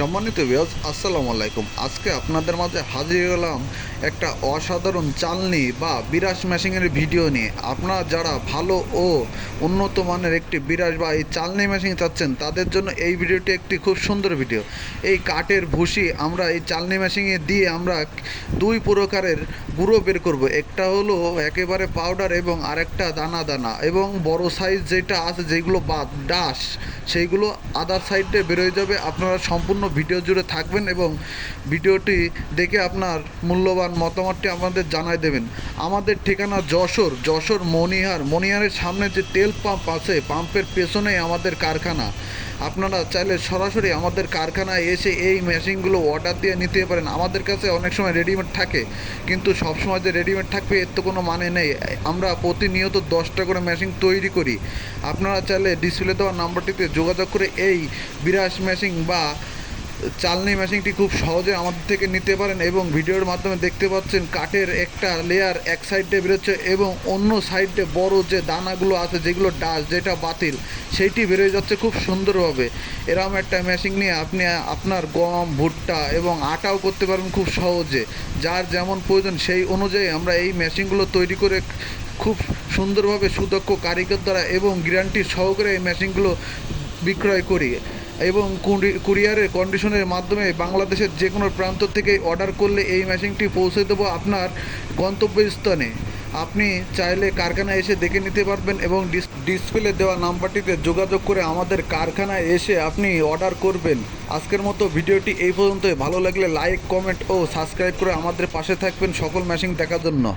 সম্মানিত বিয়াজ আসসালামু আলাইকুম। আজকে আপনাদের মাঝে হাজির হলাম একটা অসাধারণ চালনি বা বিরাস মেশিনের ভিডিও নিয়ে। আপনারা যারা ভালো ও উন্নত মানের একটি বিরাস বা এই চালনি মেশিন চাচ্ছেন, তাদের জন্য এই ভিডিওটি একটি খুব সুন্দর ভিডিও এই কাঠের ভুসি আমরা এই চালনি মেশিনে দিয়ে আমরা দুই প্রকারের গুঁড়ো বের করব। একটা হলো একেবারে পাউডার এবং আরেকটা দানা দানা এবং বড় সাইজ যেটা আছে, যেগুলো বাদ ডাস সেইগুলো আদার সাইডে বেরোয় যাবে। আপনারা সম্পূর্ণ ভিডিও জুড়ে থাকবেন এবং ভিডিওটি দেখে আপনার মূল্যবান মতামতটি আমাদের জানাই দেবেন। আমাদের ঠিকানা যশোর যশোর মণিহার মণিহারের সামনে যে তেল পাম্প আছে, পাম্পের পেছনেই আমাদের কারখানা। আপনারা চাইলে সরাসরি আমাদের কারখানায় এসে এই মেশিনগুলো অর্ডার দিয়ে নিতে পারেন। আমাদের কাছে অনেক সময় রেডিমেড থাকে, কিন্তু সবসময় যে রেডিমেড থাকবে, এর তো কোনো মানে নেই। আমরা প্রতিনিয়ত দশটা করে মেশিন তৈরি করি। আপনারা চাইলে ডিসপ্লে দেওয়া নাম্বারটিতে যোগাযোগ করে এই বিরাস মেশিন বা চালনি মেশিনটি খুব সহজে আমাদের থেকে নিতে পারেন এবং ভিডিওর মাধ্যমে দেখতে পাচ্ছেন কাঠের একটা লেয়ার এক সাইডে বেরোচ্ছে এবং অন্য সাইডে বড় যে দানাগুলো আছে, যেগুলো ডাস যেটা বাতিল, সেইটি বেরোয় যাচ্ছে খুব সুন্দরভাবে। এরকম একটা মেশিন নিয়ে আপনি, আপনার গম, ভুট্টা এবং আটাও করতে পারেন খুব সহজে। যার যেমন প্রয়োজন সেই অনুযায়ী আমরা এই মেশিনগুলো তৈরি করে খুব সুন্দরভাবে সুদক্ষ কারিগর দ্বারা এবং গ্যারান্টি সহকারে এই মেশিনগুলো বিক্রয় করি। এবং কুরিয়ারের কন্ডিশনের মাধ্যমে বাংলাদেশের যে কোনো প্রান্ত থেকে অর্ডার করলে এই মেশিনটি পৌঁছে দেবো আপনার গন্তব্যস্থানে। আপনি চাইলে কারখানায় এসে দেখে নিতে পারবেন এবং ডিস- ডিসপ্লে দেওয়া নাম্বারটিতে যোগাযোগ করে আমাদের কারখানায় এসে আপনি অর্ডার করবেন। আজকের মতো ভিডিওটি এই পর্যন্তই। ভালো লাগলে লাইক কমেন্ট ও সাবস্ক্রাইব করে আমাদের পাশে থাকবেন সকল মেশিন দেখার জন্য।